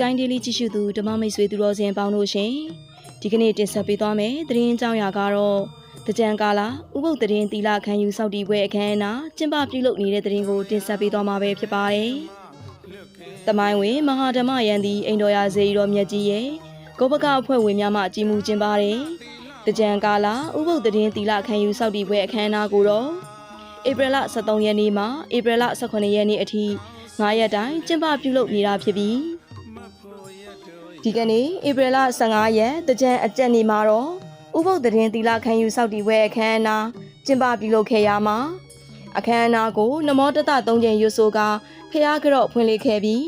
Sky Daily ကြည့်ရှုသူဓမ္မမိတ်ဆွေသူတော်စင်ပေါင်းတို့ရှင်ဒီကနေ့တင်ဆက်ပေးသွားမယ်သတင်းအကြောင်းအရာကတော့တကြံကာလာဥပုပ်သတင်းတီလာခံယူစောက်တီပွဲအခမ်းအနားကျင်းပပြုလုပ်နေတဲ့သတင်းကိုတင်ဆက်ပေးသွားမှာပဲဖြစ်ပါတယ်။တမိုင်းဝင်မဟာဓမ္မယန်သည်အိန္ဒိယဇေယီတော်မြတ်ကြီးရဲ့ဂောဘကအဖွဲ့ဝင်များမှကြီးမှုကျင်းပါတယ်။တကြံကာလာဥပုပ်သတင်းတီလာခံယူစောက်တီပွဲအခမ်းအနားကိုတော့ဧပြီလ23ရက်နေ့မှဧပြီလ18ရက်နေ့အထိ9ရက်တိုင်ကျင်းပပြုလုပ်နေတာဖြစ်ပြီး ဒီကနေ့ဧပြီလ15ရက်တကြံအကြက်နေ့မှာတော့ဥပုပ်သတင်းသီလခံယူစောက်တီဝဲအခမ်းအနားကျင်းပပြုလုပ်ခဲ့ရမှာအခမ်းအနားကိုနမောတတ၃ချိန်ရွတ်ဆိုကဖျားကြော့ဖွင့်လှစ်ခဲ့ပြီး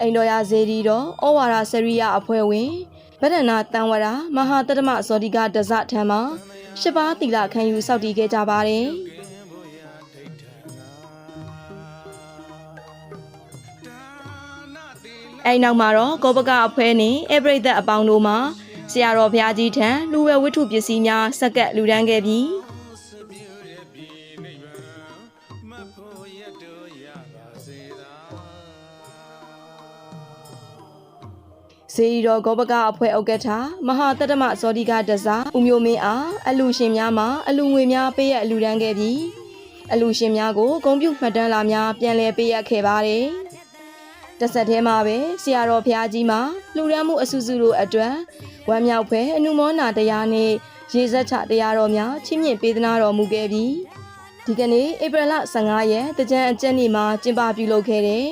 အိန္ဒိယဇေဒီတော်ဩဝါဒစရိယအဖွဲ့ဝင်ဗဒနာတန်ဝရမဟာတတမဇောတိကဒဇထံမှာရှစ်ပါးသီလခံယူစောက်တည်ခဲ့ကြပါတယ်။ အဲ့နောက်မှာတော့ကောပကအဖွဲ့နဲ့အပရိသတ်အပေါင်းတို့မှဆရာတော်ဘုရားကြီးထံလူဝဲဝတ္ထုပစ္စည်းများစက္ကပ်လူဒန်းခဲ့ပြီးဇေယီတော်ဂောပကအဖွဲ့ဥက္ကဋ္ဌမဟာတတ္တမဇောတိကဒဇာဦးမျိုးမင်းအားအလူရှင်များမှအလူငွေများပေးရအလူဒန်းခဲ့ပြီးအလူရှင်များကိုဂုံပြုမှတ်တမ်းလာများပြန်လည်ပေးရခဲ့ပါတယ်။ တစ်ဆက်တည်းမှာပဲဆရာတော်ဘုရားကြီးမှာလူရမ်းမှုအဆူဆူတို့အတွက်ဝမ်းမြောက်ဖွယ်အနုမောနာတရားနဲ့ရေစက်ချတရားတော်များချီးမြှင့်ပေးသနာတော်မူခဲ့ပြီးဒီကနေ့ဧပြီလ15ရက်တကြံအကျဉ်းနေ့မှာကျင်းပပြုလုပ်ခဲ့တဲ့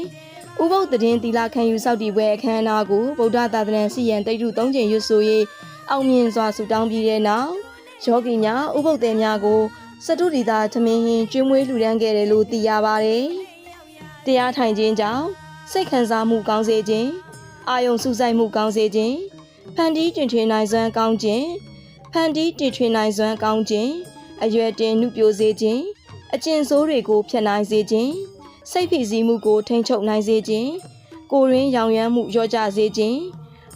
ဥပုပ်သတင်းတီလာခံယူစောက်တီပွဲအခမ်းအနားကိုဗုဒ္ဓသာသနာစီယံတိတ်ထု၃ချိန်ရွတ်ဆိုရေးအောင်မြင်စွာဆုတောင်းပြီးတဲ့နောက်ယောဂီများဥပုပ်သည်များကိုစတုဒီတာသမင်းဟင်းကျွေးမွေးလှူဒန်းခဲ့တယ်လို့သိရပါတယ်။တရားထိုင်ခြင်းကြောင့် စိတ်ခံစားမှုကောင်းစေခြင်းအာယုံစူးစိုက်မှုကောင်းစေခြင်းဖန်တီးတွင်ထွင်နိုင်စွမ်းကောင်းခြင်းဖန်တီးတည်ထွင်နိုင်စွမ်းကောင်းခြင်းအရွယ်တင်နှုပြိုစေခြင်းအကျင့်ဆိုးတွေကိုဖျက်နိုင်စေခြင်းစိတ်ဖိစီးမှုကိုထိန်းချုပ်နိုင်စေခြင်းကိုယ်ရင်းရောင်ရမ်းမှုလျော့ကျစေခြင်း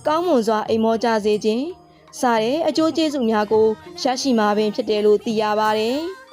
ကောင်းမွန်စွာအိမ်မောကြစေခြင်းစတဲ့အကျိုးကျေးဇူးများကိုရရှိမှာပင်ဖြစ်တယ်လို့သိရပါတယ်။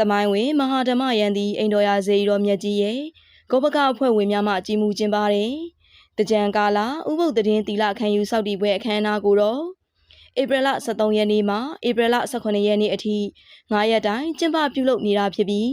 တမိုင်းဝင်မဟာဓမ္မယန်သည်အိန္ဒိယဇေယီတော်မြတ်ကြီးရဲ့ဂောဘကအဖွဲ့ဝင်များမှကြီးမှုကျင်းပါတယ်။တကြံကာလာဥပုပ်သတင်းတီလာခံယူစောက်တီပွဲအခမ်းအနားကိုတော့ဧပြီလ23ရက်နေ့မှဧပြီလ18ရက်နေ့အထိ9ရက်တိုင်ကျင်းပပြုလုပ်နေတာဖြစ်ပြီး